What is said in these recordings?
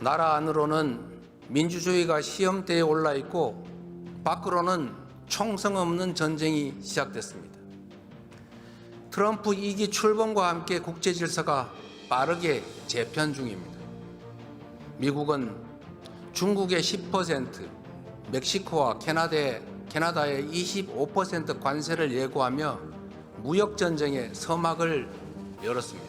나라 안으로는 민주주의가 시험대에 올라 있고 밖으로는 총성 없는 전쟁이 시작됐습니다. 트럼프 2기 출범과 함께 국제 질서가 빠르게 재편 중입니다. 미국은 중국의 10%, 멕시코와 캐나다의, 캐나다의 25% 관세를 예고하며 무역 전쟁의 서막을 열었습니다.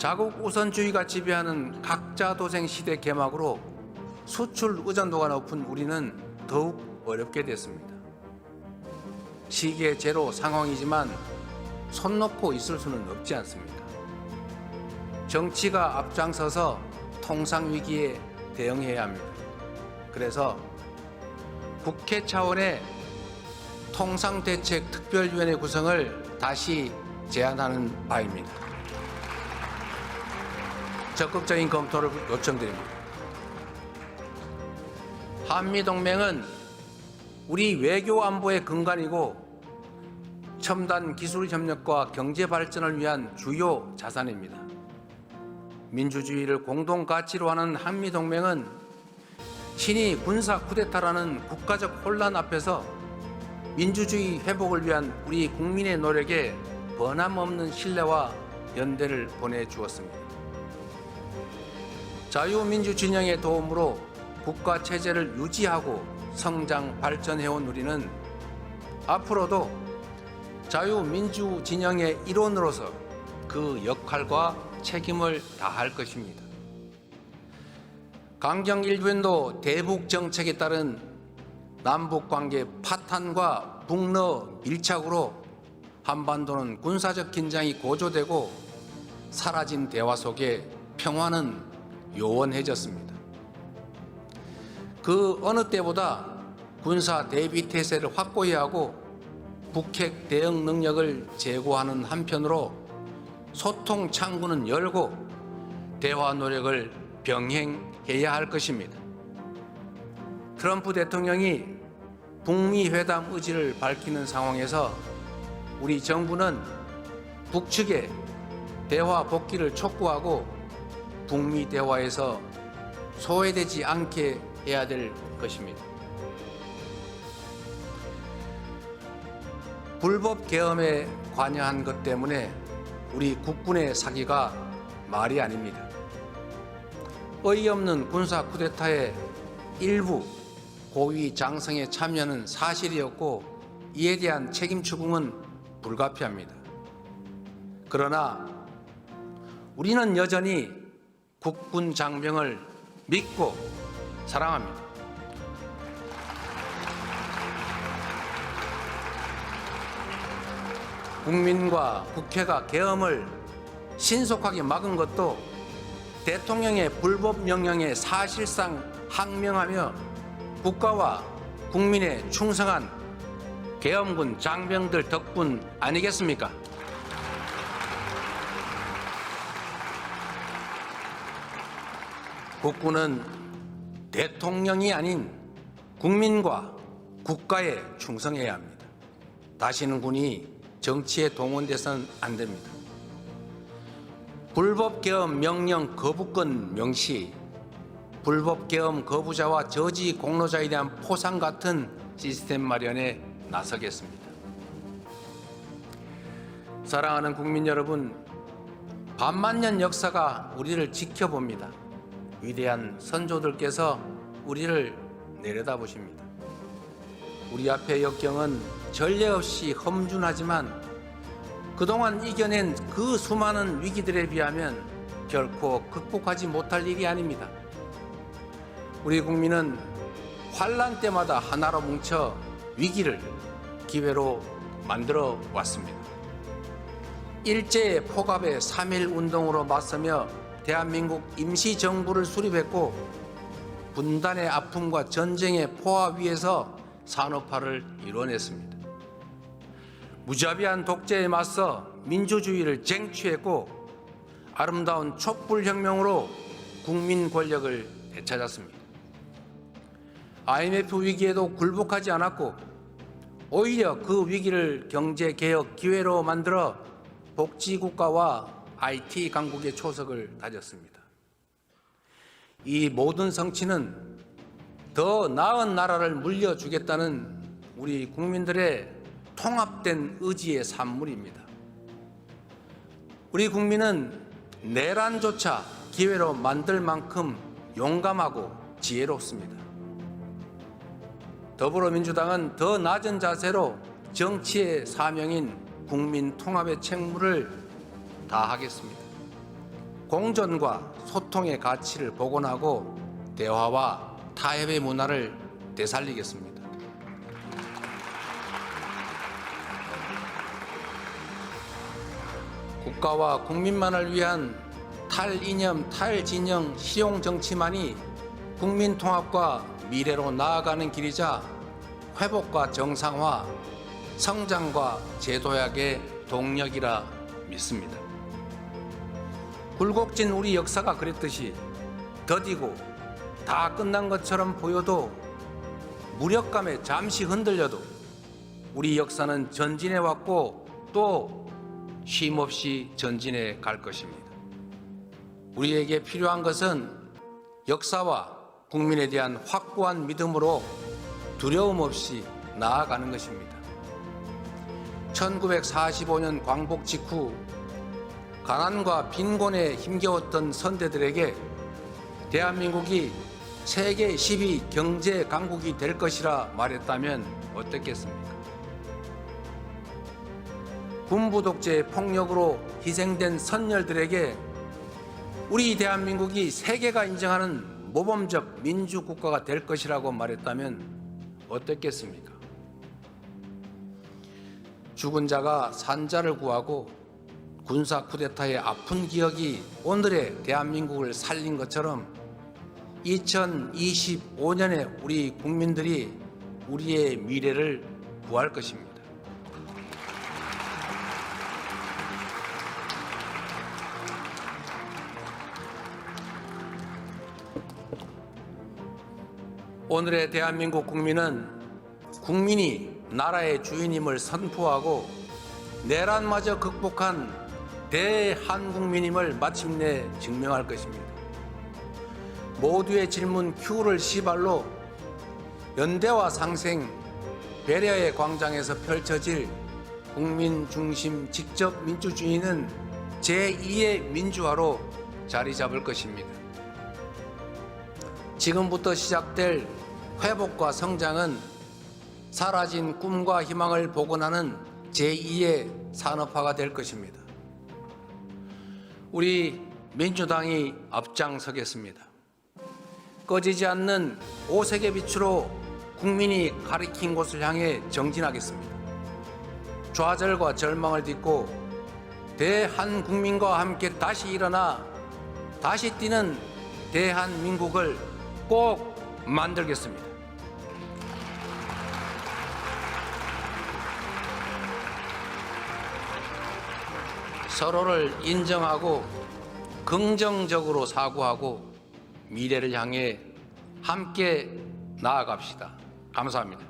자국 우선주의가 지배하는 각자 도생 시대 개막으로 수출 의존도가 높은 우리는 더욱 어렵게 됐습니다. 시계 제로 상황이지만 손 놓고 있을 수는 없지 않습니다. 정치가 앞장서서 통상 위기에 대응해야 합니다. 그래서 국회 차원의 통상대책특별위원회 구성을 다시 제안하는 바입니다. 적극적인 검토를 요청드립니다. 한미동맹은 우리 외교 안보의 근간이고 첨단 기술 협력과 경제 발전을 위한 주요 자산입니다. 민주주의를 공동 가치로 하는 한미동맹은 신이 군사 쿠데타라는 국가적 혼란 앞에서 민주주의 회복을 위한 우리 국민의 노력에 번함없는 신뢰와 연대를 보내주었습니다. 자유민주 진영의 도움으로 국가 체제를 유지하고 성장 발전해온 우리는 앞으로도 자유민주 진영의 일원으로서 그 역할과 책임을 다할 것입니다. 강경 일변도 대북 정책에 따른 남북 관계 파탄과 북러 밀착으로 한반도는 군사적 긴장이 고조되고 사라진 대화 속에 평화는 요원해졌습니다. 그 어느 때보다 군사 대비 태세를 확고히 하고 북핵 대응 능력을 제고하는 한편으로 소통 창구는 열고 대화 노력을 병행해야 할 것입니다. 트럼프 대통령이 북미 회담 의지를 밝히는 상황에서 우리 정부는 북측의 대화 복귀를 촉구하고 북미 대화에서 소외되지 않게 해야 될 것입니다. 불법 계엄에 관여한 것 때문에 우리 국군의 사기가 말이 아닙니다. 어이없는 군사 쿠데타의 일부 고위 장성의 참여는 사실이었고 이에 대한 책임 추궁은 불가피합니다. 그러나 우리는 여전히 국군 장병을 믿고 사랑합니다. 국민과 국회가 계엄을 신속하게 막은 것도 대통령의 불법 명령에 사실상 항명하며 국가와 국민에 충성한 계엄군 장병들 덕분 아니겠습니까? 국군은 대통령이 아닌 국민과 국가에 충성해야 합니다. 다시는 군이 정치에 동원돼서는 안 됩니다. 불법 계엄 명령 거부권 명시, 불법 계엄 거부자와 저지 공로자에 대한 포상 같은 시스템 마련에 나서겠습니다. 사랑하는 국민 여러분, 반만년 역사가 우리를 지켜봅니다. 위대한 선조들께서 우리를 내려다보십니다. 우리 앞의 역경은 전례 없이 험준하지만 그동안 이겨낸 그 수많은 위기들에 비하면 결코 극복하지 못할 일이 아닙니다. 우리 국민은 환란 때마다 하나로 뭉쳐 위기를 기회로 만들어 왔습니다. 일제 포갑의 3.1 운동으로 맞서며 대한민국 임시정부를 수립했고 분단의 아픔과 전쟁의 포화 위에서 산업화를 이뤄냈습니다. 무자비한 독재에 맞서 민주주의를 쟁취했고 아름다운 촛불혁명으로 국민 권력을 되찾았습니다. IMF 위기에도 굴복하지 않았고 오히려 그 위기를 경제 개혁 기회로 만들어 복지국가와 IT 강국의 초석을 다졌습니다. 이 모든 성취는 더 나은 나라를 물려주겠다는 우리 국민들의 통합된 의지의 산물입니다. 우리 국민은 내란조차 기회로 만들 만큼 용감하고 지혜롭습니다. 더불어민주당은 더 낮은 자세로 정치의 사명인 국민 통합의 책무를 다하겠습니다. 공존과 소통의 가치를 복원하고 대화와 타협의 문화를 되살리겠습니다. 국가와 국민만을 위한 탈이념, 탈진영, 실용 정치만이 국민 통합과 미래로 나아가는 길이자 회복과 정상화, 성장과 재도약의 동력이라 믿습니다. 굴곡진 우리 역사가 그랬듯이 더디고 다 끝난 것처럼 보여도 무력감에 잠시 흔들려도 우리 역사는 전진해 왔고 또 쉼없이 전진해 갈 것입니다. 우리에게 필요한 것은 역사와 국민에 대한 확고한 믿음으로 두려움 없이 나아가는 것입니다. 1945년 광복 직후 가난과 빈곤에 힘겨웠던 선대들에게 대한민국이 세계 10위 경제 강국이 될 것이라 말했다면 어떻겠습니까? 군부 독재의 폭력으로 희생된 선열들에게 우리 대한민국이 세계가 인정하는 모범적 민주 국가가 될 것이라고 말했다면 어떻겠습니까? 죽은 자가 산자를 구하고 군사 쿠데타의 아픈 기억이 오늘의 대한민국을 살린 것처럼 2025년에 우리 국민들이 우리의 미래를 구할 것입니다. 오늘의 대한민국 국민은 국민이 나라의 주인임을 선포하고 내란마저 극복한 대한국민임을 마침내 증명할 것입니다. 모두의 질문 Q를 시발로 연대와 상생 배려의 광장에서 펼쳐질 국민 중심 직접 민주주의는 제2의 민주화로 자리 잡을 것입니다. 지금부터 시작될 회복과 성장은 사라진 꿈과 희망을 복원하는 제2의 산업화가 될 것입니다. 우리 민주당이 앞장서겠습니다. 꺼지지 않는 오색의 빛으로 국민이 가리킨 곳을 향해 정진하겠습니다. 좌절과 절망을 딛고 대한 국민과 함께 다시 일어나 다시 뛰는 대한민국을 꼭 만들겠습니다. 서로를 인정하고 긍정적으로 사고하고 미래를 향해 함께 나아갑시다. 감사합니다.